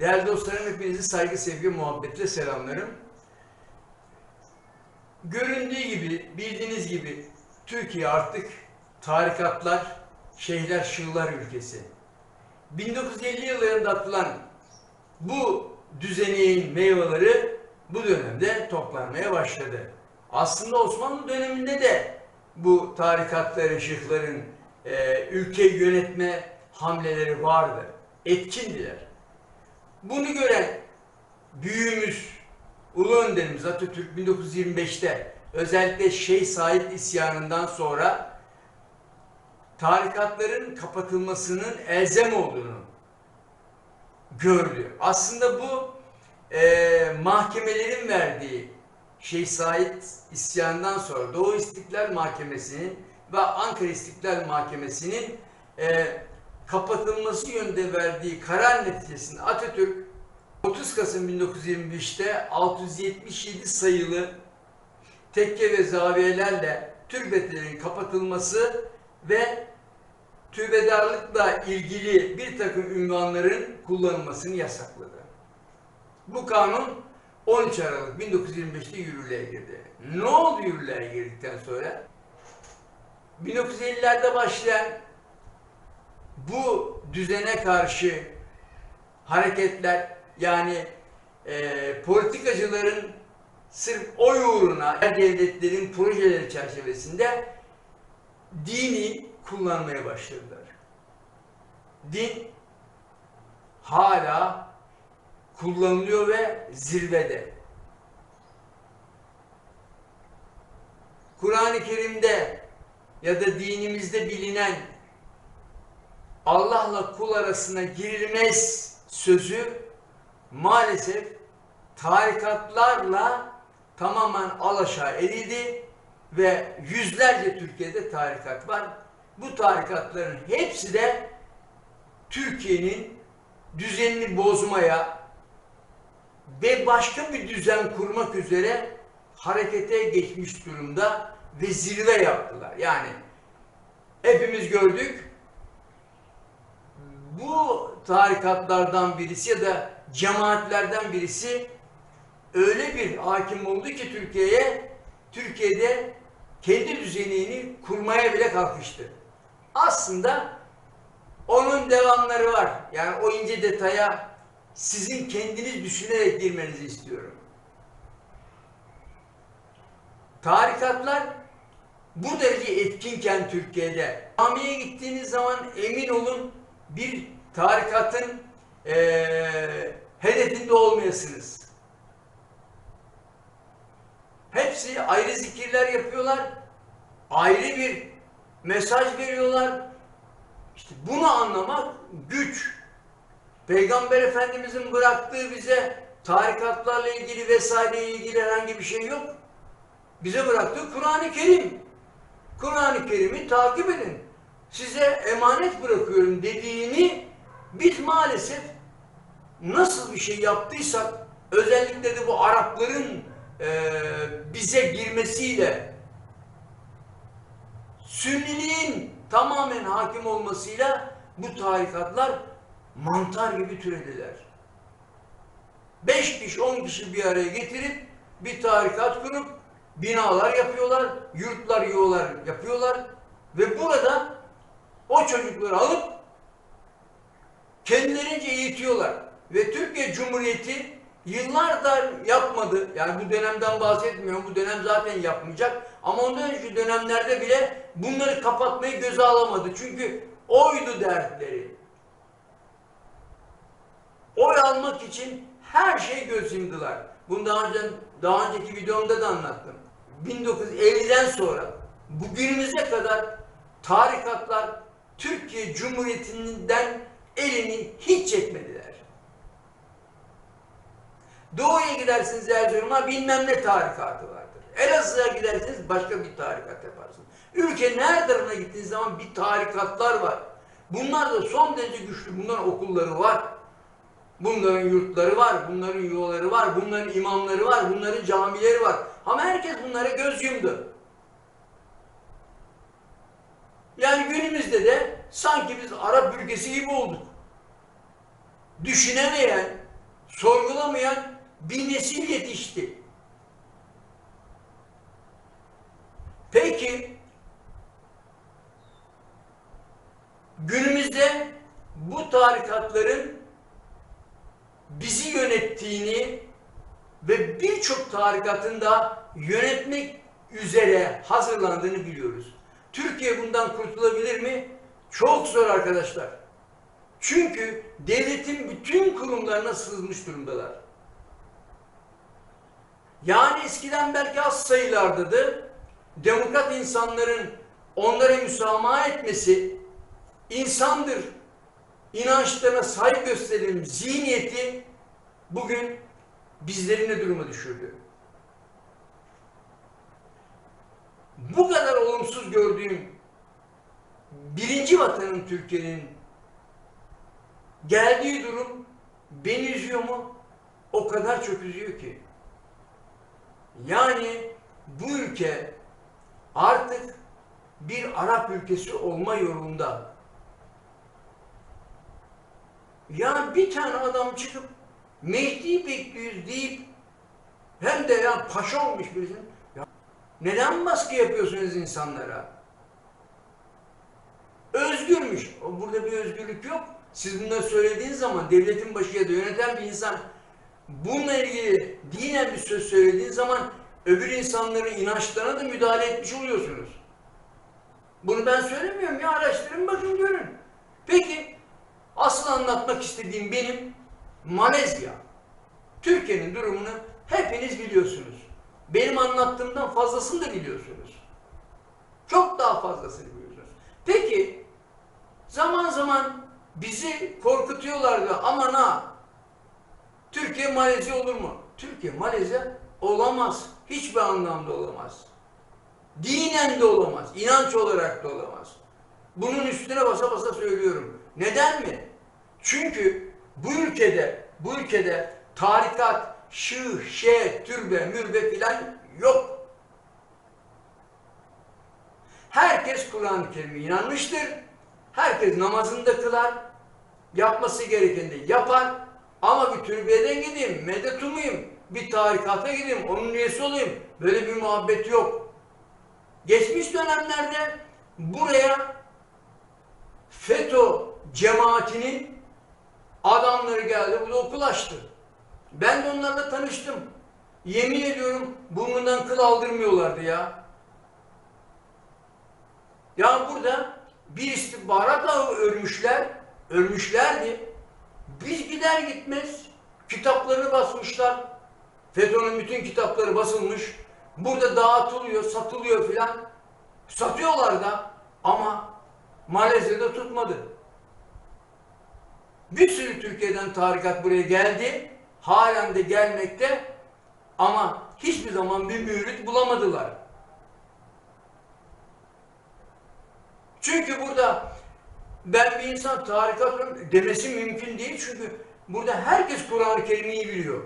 Değerli dostlarım hepinizi saygı, sevgi, muhabbetle selamlarım. Göründüğü gibi, bildiğiniz gibi Türkiye artık tarikatlar, şeyhler, şığlar ülkesi. 1950 yıllarında atılan bu düzeneğin meyveleri bu dönemde toplanmaya başladı. Aslında Osmanlı döneminde de bu tarikatların, şıkların e, ülkeyi yönetme hamleleri vardı. Etkindiler. Bunu gören büyüğümüz, Ulu Önderimiz Atatürk 1925'te özellikle Şeyh Said isyanından sonra tarikatların kapatılmasının elzem olduğunu gördü. Aslında bu e, mahkemelerin verdiği Şeyh Said isyanından sonra Doğu İstiklal Mahkemesi'nin ve Ankara İstiklal Mahkemesi'nin e, kapatılması yönünde verdiği karar neticesinde Atatürk 30 Kasım 1925'te 677 sayılı tekke ve zaviyelerle türbetlerin kapatılması ve türbedarlıkla ilgili bir takım ünvanların kullanılmasını yasakladı. Bu kanun 13 Aralık 1925'te yürürlüğe girdi. Ne oldu yürürlüğe girdikten sonra? 1950'lerde başlayan bu düzene karşı hareketler yani e, politikacıların sırf oy uğruna devletlerin projeleri çerçevesinde dini kullanmaya başladılar. Din hala kullanılıyor ve zirvede. Kur'an-ı Kerim'de ya da dinimizde bilinen Allah'la kul arasına girilmez sözü maalesef tarikatlarla tamamen alaşağı edildi ve yüzlerce Türkiye'de tarikat var. Bu tarikatların hepsi de Türkiye'nin düzenini bozmaya ve başka bir düzen kurmak üzere harekete geçmiş durumda ve zirve yaptılar. Yani hepimiz gördük bu tarikatlardan birisi ya da cemaatlerden birisi öyle bir hakim oldu ki Türkiye'ye, Türkiye'de kendi düzenini kurmaya bile kalkıştı. Aslında onun devamları var. Yani o ince detaya sizin kendiniz düşünerek girmenizi istiyorum. Tarikatlar bu derece etkinken Türkiye'de camiye gittiğiniz zaman emin olun bir tarikatın eee hedefinde olmayasınız. Hepsi ayrı zikirler yapıyorlar. Ayrı bir mesaj veriyorlar. İşte bunu anlamak güç. Peygamber Efendimizin bıraktığı bize tarikatlarla ilgili vesaire ilgili herhangi bir şey yok. Bize bıraktığı Kur'an-ı Kerim. Kur'an-ı Kerim'i takip edin. Size emanet bırakıyorum dediğini biz maalesef nasıl bir şey yaptıysak özellikle de bu Arapların e, bize girmesiyle Sünniliğin tamamen hakim olmasıyla bu tarikatlar mantar gibi türediler. Beş kişi, on kişi bir araya getirip bir tarikat kurup binalar yapıyorlar, yurtlar, yuvalar yapıyorlar ve burada o çocukları alıp kendilerince eğitiyorlar. Ve Türkiye Cumhuriyeti yıllardır yapmadı. Yani bu dönemden bahsetmiyorum. Bu dönem zaten yapmayacak. Ama ondan önceki dönemlerde bile bunları kapatmayı göze alamadı. Çünkü oydu dertleri. Oy almak için her şey göz yumdular. Bunu daha, önce, daha önceki videomda da anlattım. 1950'den sonra bugünümüze kadar tarikatlar Türkiye Cumhuriyeti'nden elini hiç çekmediler. Doğu'ya gidersiniz Erzurum'a bilmem ne tarikatı vardır. Elazığ'a gidersiniz başka bir tarikat yaparsınız. Ülkenin her tarafına gittiğiniz zaman bir tarikatlar var. Bunlar da son derece güçlü. Bunların okulları var. Bunların yurtları var, bunların yuvaları var, bunların imamları var, bunların camileri var. Ama herkes bunlara göz yumdu. Yani günümüzde de sanki biz Arap ülkesi gibi olduk. Düşünemeyen, sorgulamayan bir nesil yetişti. Peki günümüzde bu tarikatların bizi yönettiğini ve birçok tarikatın da yönetmek üzere hazırlandığını biliyoruz. Türkiye bundan kurtulabilir mi? Çok zor arkadaşlar. Çünkü devletin bütün kurumlarına sızmış durumdalar. Yani eskiden belki az sayılardadı. Demokrat insanların onlara müsamaha etmesi, insandır, inançlarına saygı gösterelim zihniyeti bugün bizleri ne duruma düşürdü? Bu kadar olumsuz gördüğüm birinci vatanın Türkiye'nin geldiği durum beni üzüyor mu? O kadar çok üzüyor ki. Yani bu ülke artık bir Arap ülkesi olma yolunda. Ya bir tane adam çıkıp Mehdi'yi bekliyoruz deyip hem de ya paşa olmuş birisinin. Neden baskı yapıyorsunuz insanlara? Özgürmüş. Burada bir özgürlük yok. Siz bunları söylediğiniz zaman devletin başı ya da yöneten bir insan bununla ilgili dinen bir söz söylediğin zaman öbür insanların inançlarına da müdahale etmiş oluyorsunuz. Bunu ben söylemiyorum ya araştırın bakın görün. Peki asıl anlatmak istediğim benim Malezya. Türkiye'nin durumunu hepiniz biliyorsunuz. Benim anlattığımdan fazlasını da biliyorsunuz. Çok daha fazlasını biliyorsunuz. Peki zaman zaman bizi korkutuyorlardı aman ha Türkiye Malezya olur mu? Türkiye Malezya olamaz. Hiçbir anlamda olamaz. Dinen de olamaz. inanç olarak da olamaz. Bunun üstüne basa basa söylüyorum. Neden mi? Çünkü bu ülkede bu ülkede tarikat, şıh, şe, türbe, mürbe filan yok. Herkes Kur'an-ı Kerim'e inanmıştır. Herkes namazını kılar. Yapması gerekeni yapar. Ama bir türbeden gideyim, medet umayım, bir tarikata gideyim, onun üyesi olayım. Böyle bir muhabbet yok. Geçmiş dönemlerde buraya FETÖ cemaatinin adamları geldi, burada okul açtı. Ben de onlarla tanıştım. Yemin ediyorum burnundan kıl aldırmıyorlardı ya. Ya burada bir istihbarat ağı örmüşler, örmüşlerdi. Biz gider gitmez kitaplarını basmışlar. FETÖ'nün bütün kitapları basılmış. Burada dağıtılıyor, satılıyor filan. Satıyorlar da ama Malezya'da tutmadı. Bir sürü Türkiye'den tarikat buraya geldi. Halen de gelmekte ama hiçbir zaman bir mürit bulamadılar. Çünkü burada ben bir insan tarikat demesi mümkün değil çünkü burada herkes Kur'an-ı Kerim'i biliyor.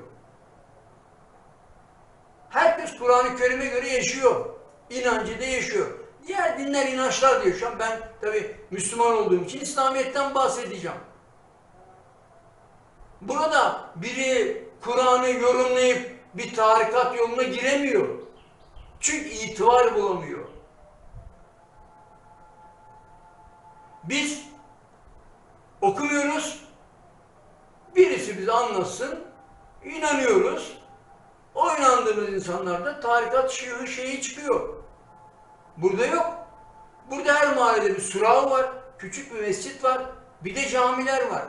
Herkes Kur'an-ı Kerim'e göre yaşıyor. İnancı da yaşıyor. Diğer dinler, inançlar da yaşıyor. Ben tabi Müslüman olduğum için İslamiyet'ten bahsedeceğim. Burada biri Kur'an'ı yorumlayıp bir tarikat yoluna giremiyor. Çünkü itibar bulamıyor. Biz okumuyoruz. Birisi bize anlatsın. inanıyoruz. O inandığımız insanlarda tarikat şiğı şeyi çıkıyor. Burada yok. Burada her mahallede bir surağı var. Küçük bir mescit var. Bir de camiler var.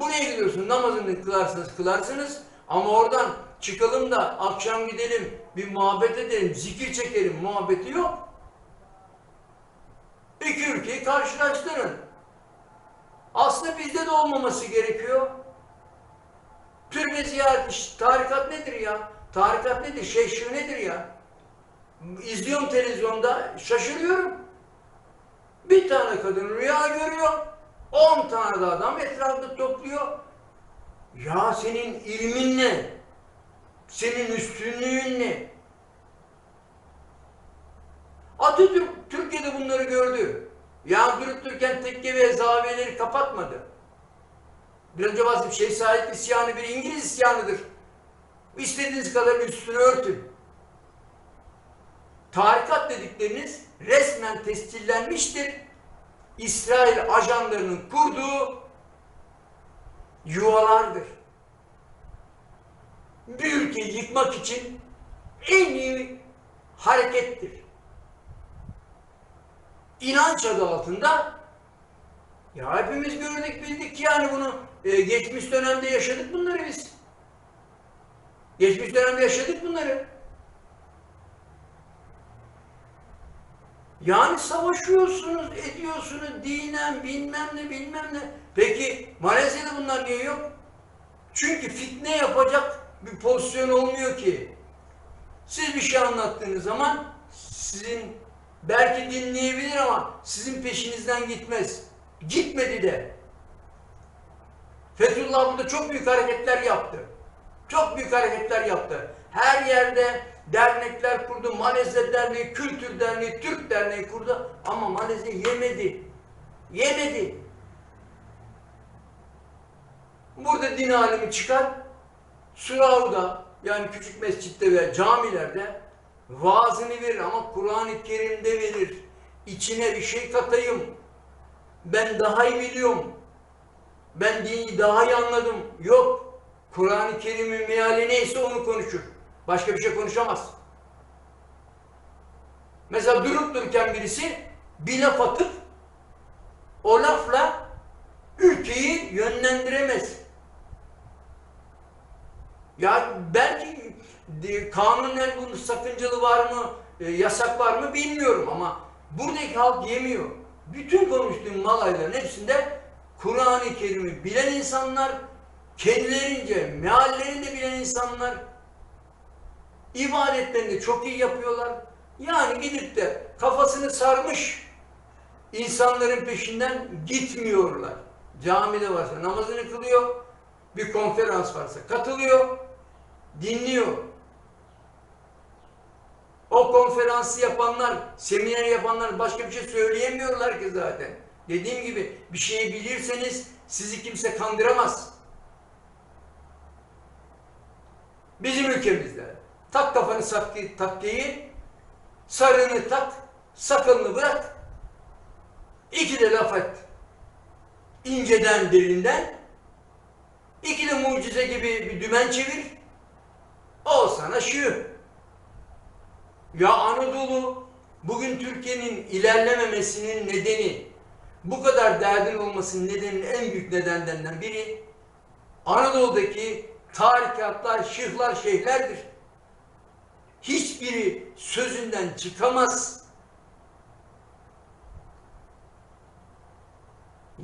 Buraya gidiyorsun namazını kılarsınız kılarsınız ama oradan çıkalım da akşam gidelim bir muhabbet edelim zikir çekelim muhabbeti yok. İki ülkeyi karşılaştırın. Aslında bizde de olmaması gerekiyor. Türbe ziyaret, tarikat nedir ya? Tarikat nedir? Şeyh nedir ya? İzliyorum televizyonda, şaşırıyorum. Bir tane kadın rüya görüyor, on tane de adam etrafında topluyor. Ya senin ilmin ne? Senin üstünlüğün ne? Atatürk Türkiye'de bunları gördü. Ya durup dururken tekke ve zaviyeleri kapatmadı. Bir önce bahsettim. Şeyh Said isyanı bir İngiliz isyanıdır. İstediğiniz kadar üstünü örtün. Tarikat dedikleriniz resmen tescillenmiştir. İsrail ajanlarının kurduğu yuvalardır. Bir ülkeyi yıkmak için en iyi harekettir. İnanç adı altında ya hepimiz gördük bildik yani bunu e, geçmiş dönemde yaşadık bunları biz. Geçmiş dönemde yaşadık bunları. Yani savaşıyorsunuz, ediyorsunuz, dinen bilmem ne bilmem ne. Peki Malezya'da bunlar niye yok? Çünkü fitne yapacak bir pozisyon olmuyor ki. Siz bir şey anlattığınız zaman sizin belki dinleyebilir ama sizin peşinizden gitmez. Gitmedi de. Fethullah burada çok büyük hareketler yaptı. Çok büyük hareketler yaptı. Her yerde dernekler kurdu. Malezya Derneği, Kültür Derneği, Türk Derneği kurdu. Ama Malezya yemedi. Yemedi. Burada din alemi çıkar. Surav'da yani küçük mescitte ve camilerde vaazını verir ama Kur'an-ı Kerim'de verir. İçine bir şey katayım. Ben daha iyi biliyorum. Ben dini daha iyi anladım. Yok. Kur'an-ı Kerim'in meali neyse onu konuşur. Başka bir şey konuşamaz. Mesela durup dururken birisi bir laf atıp o lafla ülkeyi yönlendiremez. Ya belki de, kanunen bunun sakıncalı var mı, e, yasak var mı bilmiyorum ama buradaki halk yemiyor. Bütün konuştuğum malayların hepsinde Kur'an-ı Kerim'i bilen insanlar, kendilerince meallerini de bilen insanlar, ibadetlerini de çok iyi yapıyorlar. Yani gidip de kafasını sarmış insanların peşinden gitmiyorlar. Camide varsa namazını kılıyor, bir konferans varsa katılıyor, dinliyor. O konferansı yapanlar, seminer yapanlar başka bir şey söyleyemiyorlar ki zaten. Dediğim gibi bir şeyi bilirseniz sizi kimse kandıramaz. Bizim ülkemizde tak kafanı sakki, takkeyi, sarığını tak, sakalını bırak, iki de laf et. İnceden derinden, iki de mucize gibi bir dümen çevir, o sana şu. Ya Anadolu bugün Türkiye'nin ilerlememesinin nedeni, bu kadar derdin olmasının nedeninin en büyük nedenlerinden biri Anadolu'daki tarikatlar, şıhlar, şeyhlerdir. Hiçbiri sözünden çıkamaz.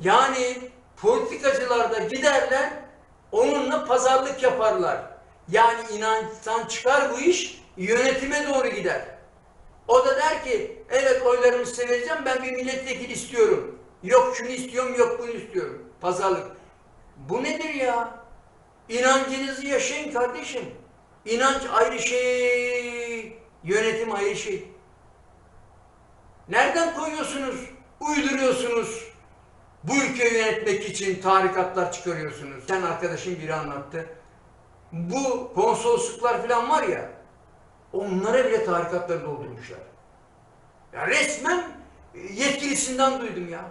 Yani politikacılar da giderler, onunla pazarlık yaparlar. Yani inançtan çıkar bu iş, yönetime doğru gider. O da der ki, evet oylarımı size vereceğim, ben bir milletvekili istiyorum. Yok şunu istiyorum, yok bunu istiyorum. Pazarlık. Bu nedir ya? İnancınızı yaşayın kardeşim. İnanç ayrı şey, yönetim ayrı şey. Nereden koyuyorsunuz? Uyduruyorsunuz. Bu ülkeyi yönetmek için tarikatlar çıkarıyorsunuz. Sen arkadaşın biri anlattı. Bu konsolosluklar falan var ya, onlara bile tarikatları doldurmuşlar. Ya resmen yetkilisinden duydum ya.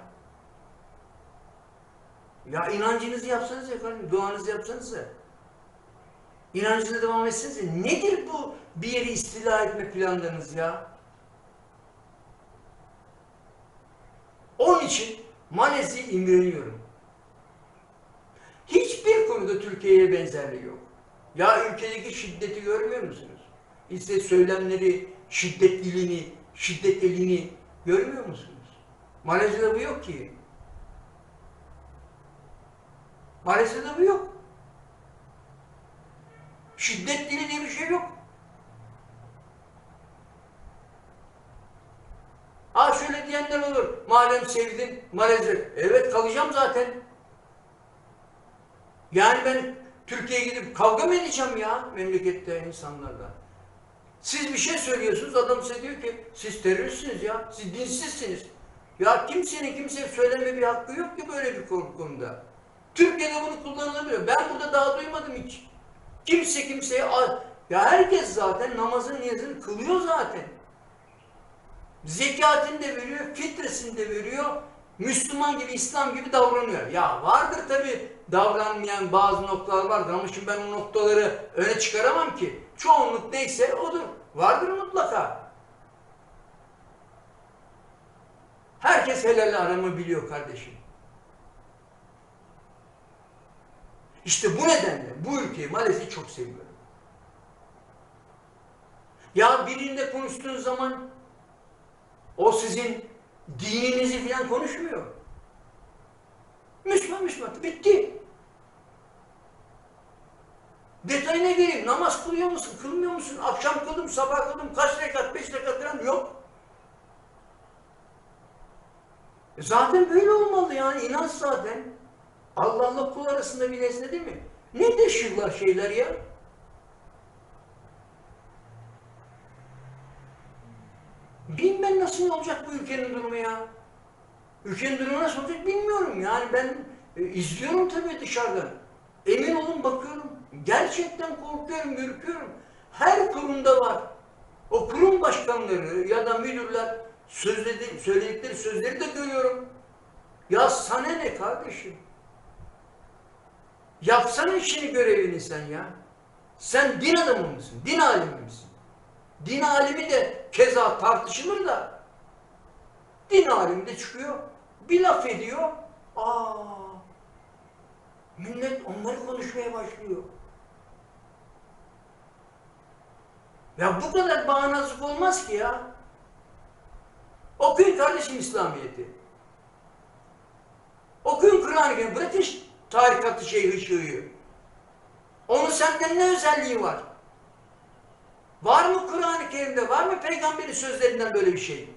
Ya inancınızı yapsanız ya efendim, duanızı yapsanız ya. İnancınıza devam etseniz ya. Nedir bu bir yeri istila etme planlarınız ya? Onun için Malezya imreniyorum. Hiçbir konuda Türkiye'ye benzerliği yok. Ya ülkedeki şiddeti görmüyor musunuz? İşte söylemleri, şiddet dilini, şiddet elini görmüyor musunuz? Malezya'da bu yok ki. Malezya'da bu yok. Şiddet dili diye bir şey yok. Aa şöyle diyenler olur. Madem sevdin Malezya. Evet kalacağım zaten. Yani ben Türkiye'ye gidip kavga mı edeceğim ya memlekette insanlarla? Siz bir şey söylüyorsunuz, adam size diyor ki siz teröristsiniz ya, siz dinsizsiniz. Ya kimsenin kimseye söyleme bir hakkı yok ki böyle bir konuda. Türkiye'de bunu kullanılabiliyor. Ben burada daha duymadım hiç. Kimse kimseye ya herkes zaten namazın niyazını kılıyor zaten. Zekatını da veriyor, fitresini de veriyor. Müslüman gibi, İslam gibi davranıyor. Ya vardır tabi davranmayan bazı noktalar vardır ama şimdi ben o noktaları öne çıkaramam ki. Çoğunluk neyse odur. Vardır mutlaka. Herkes helal aramı biliyor kardeşim. İşte bu nedenle bu ülkeyi maalesef çok seviyorum. Ya birinde konuştuğun zaman o sizin dininizi falan konuşmuyor. Müslüman Müslüman. Bitti. Detayına gireyim. Namaz kılıyor musun? Kılmıyor musun? Akşam kıldım, sabah kıldım. Kaç rekat? Beş rekat falan yok. E Zaten böyle olmalı yani. inanç zaten. Allah'la kul arasında bir nesne değil mi? Ne deşirler şeyler ya? Bilmem nasıl olacak bu ülkenin durumu ya. Ülkenin durumu nasıl olacak bilmiyorum. Yani ben e, izliyorum tabii dışarıdan. Emin olun bakıyorum. Gerçekten korkuyorum, ürküyorum. Her kurumda var. O kurum başkanları ya da müdürler sözledi, söyledikleri sözleri de görüyorum. Ya sana ne kardeşim? Yapsana işini görevini sen ya. Sen din adamı mısın? Din alimi misin? Din alimi de keza tartışılır da din alimi de çıkıyor. Bir laf ediyor. Aa, millet onları konuşmaya başlıyor. Ya bu kadar bağnazlık olmaz ki ya. Okuyun kardeşim İslamiyet'i. Okuyun Kur'an-ı Kerim. Tarikatı şey ışığı. Onun senden ne özelliği var? Var mı Kur'an-ı Kerim'de? Var mı peygamberin sözlerinden böyle bir şey?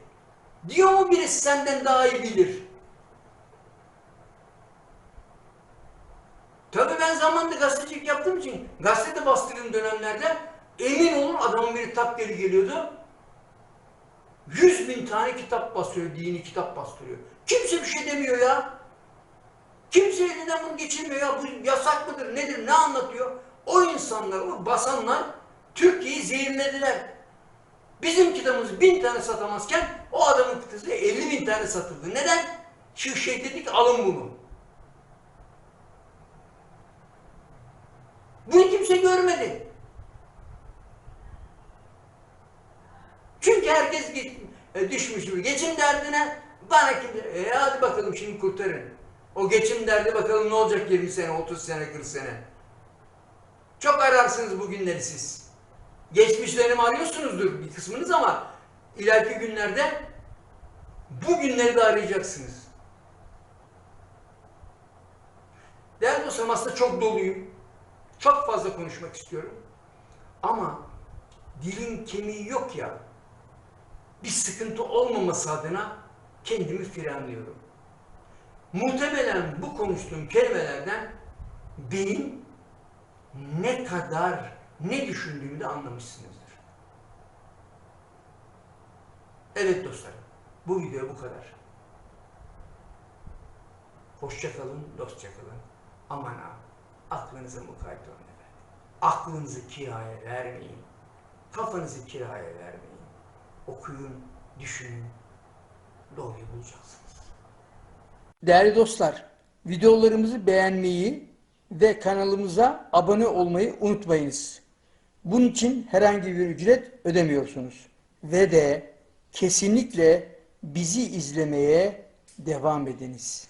Diyor mu birisi senden daha iyi bilir? Tabii ben zamanında gazetecilik yaptığım için gazetede bastırdığım dönemlerde emin olun adamın biri tak geri geliyordu. Yüz bin tane kitap basıyor, dini kitap bastırıyor. Kimse bir şey demiyor ya. Kimse elinden bunu geçirmiyor ya. Bu yasak mıdır, nedir, ne anlatıyor? O insanlar, o basanlar Türkiye'yi zehirlediler. Bizim kitabımız bin tane satamazken o adamın kitabı 50 bin tane satıldı. Neden? Şu şey dedik alın bunu. Bunu kimse görmedi. Çünkü herkes e, düşmüş gibi. Geçim derdine bana kim... E, hadi bakalım şimdi kurtarın. O geçim derdi bakalım ne olacak 20 sene, 30 sene, 40 sene. Çok ararsınız bu günleri siz. Geçmiş dönemi arıyorsunuzdur bir kısmınız ama ileriki günlerde bu günleri de arayacaksınız. Değerli dostlarım aslında çok doluyum. Çok fazla konuşmak istiyorum. Ama dilin kemiği yok ya. Bir sıkıntı olmaması adına kendimi frenliyorum. Muhtemelen bu konuştuğum kelimelerden benim ne kadar ne düşündüğümü de anlamışsınızdır. Evet dostlarım, bu video bu kadar. Hoşça kalın, dostça kalın. Aman ha, aklınıza mukayyet olun efendim. Aklınızı kiraya vermeyin. Kafanızı kiraya vermeyin. Okuyun, düşünün, doğruyu bulacaksınız. Değerli dostlar, videolarımızı beğenmeyi ve kanalımıza abone olmayı unutmayınız. Bunun için herhangi bir ücret ödemiyorsunuz. Ve de kesinlikle bizi izlemeye devam ediniz.